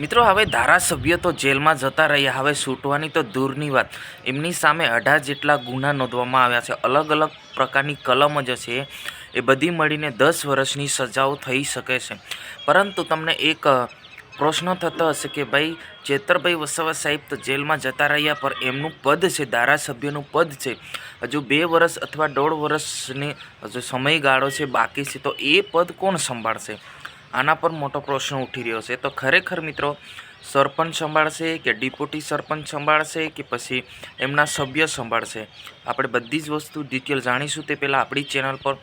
મિત્રો, હવે ધારાસભ્ય તો જેલમાં જતા રહ્યા. હવે છૂટવાની તો દૂરની વાત. એમની સામે અઢાર જેટલા ગુના નોંધવામાં આવ્યા છે. અલગ અલગ પ્રકારની કલમ જ છે. એ બધી મળીને દસ વર્ષની સજાઓ થઈ શકે છે. પરંતુ તમને એક પ્રશ્ન થતો હશે કે ભાઈ, ચેતરભાઈ વસાવા સાહેબ તો જેલમાં જતા રહ્યા પર એમનું પદ છે, ધારાસભ્યનું પદ છે. હજુ બે વર્ષ અથવા દોઢ વર્ષની હજુ સમયગાળો છે, બાકી છે. તો એ પદ કોણ સંભાળશે? આના પર મોટો પ્રશ્ન ઉઠી રહ્યો છે. તો ખરેખર મિત્રો, સરપંચ સંભાળશે કે ડિપ્યુટી સરપંચ સંભાળશે કે પછી એમના સભ્ય સંભાળશે? આપણે બધી જ વસ્તુ ડિટેલ જાણીશું તે પહેલાં આપણી ચેનલ પર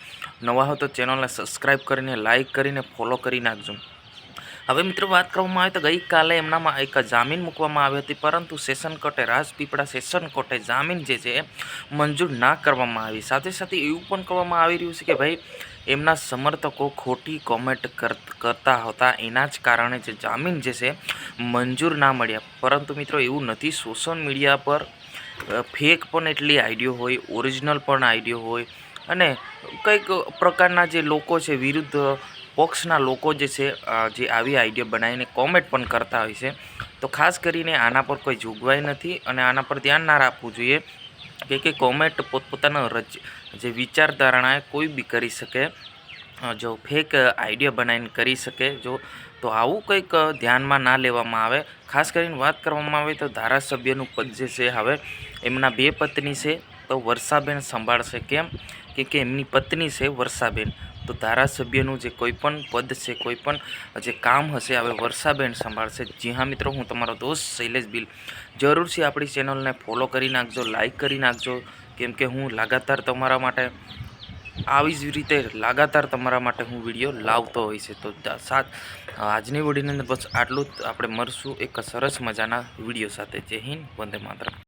નવા હો તો ચેનલને સબસ્ક્રાઈબ કરીને લાઇક કરીને ફોલો કરી નાખજો. હવે મિત્રો વાત કરવામાં આવે તો ગઈકાલે એમનામાં એક જામીન મૂકવામાં આવી હતી, પરંતુ સેશન કોર્ટે, રાજપીપળા સેશન કોર્ટે જામીન જે છે મંજૂર ના કરવામાં આવી. સાથે સાથે એવું પણ કરવામાં આવી રહ્યું છે કે ભાઈ, એમના સમર્થકો ખોટી કોમેન્ટ કરતા હતા. એના જ કારણે જે જામીન જે છે મંજૂર ના મળ્યા. પરંતુ મિત્રો એવું નથી, સોશિયલ મીડિયા પર ફેક પણ એટલી આઈડિયો હોય ઓરિજિનલ પણ આઈડિયો હોય અને કંઈક પ્રકારના જે લોકો છે વિરુદ્ધ પક્ષના લોકો જે છે જે આવી આઈડિયા બનાવીને કોમેન્ટ પણ કરતા હોય છે. તો ખાસ કરીને આના પર કોઈ જોગવાઈ નથી અને આના પર ધ્યાન ના રાખવું જોઈએ કે કે કોમેન્ટ પોતપોતાના રચ જે વિચારધારણાએ કોઈ બી કરી શકે જો ફેક આઈડિયા બનાવીને કરી શકે, જો, તો આવું કંઈક ધ્યાનમાં ના લેવામાં આવે. ખાસ કરીને વાત કરવામાં આવે તો ધારાસભ્યનું પદ જે છે, હવે એમના બે પત્ની છે, તો વર્ષાબેન સંભાળશે કેમ? કે કે એમની પત્ની છે વર્ષાબેન. તો ધારાસભ્યનું જે કોઈ પણ પદ છે, કોઈ પણ જે કામ હશે, હવે વર્ષાબેન સંભાળશે. જી હા મિત્રો, હું તમારો દોસ્ત શૈલેષ બિલ જરૂરથી આપણી ચેનલને ફોલો કરી નાખજો લાઇક કરી નાખજો. કેમ કે હું લગાતાર તમારા માટે, આવી જ રીતે લગાતાર તમારા માટે હું વીડિયો લાવતો હોય છે. તો સાત, આજની વિડીયોની અંદર બસ આટલું જ. આપણે મળશું એક સરસ મજાના વીડિયો સાથે. જય હિન્દ, વંદે માતરમ.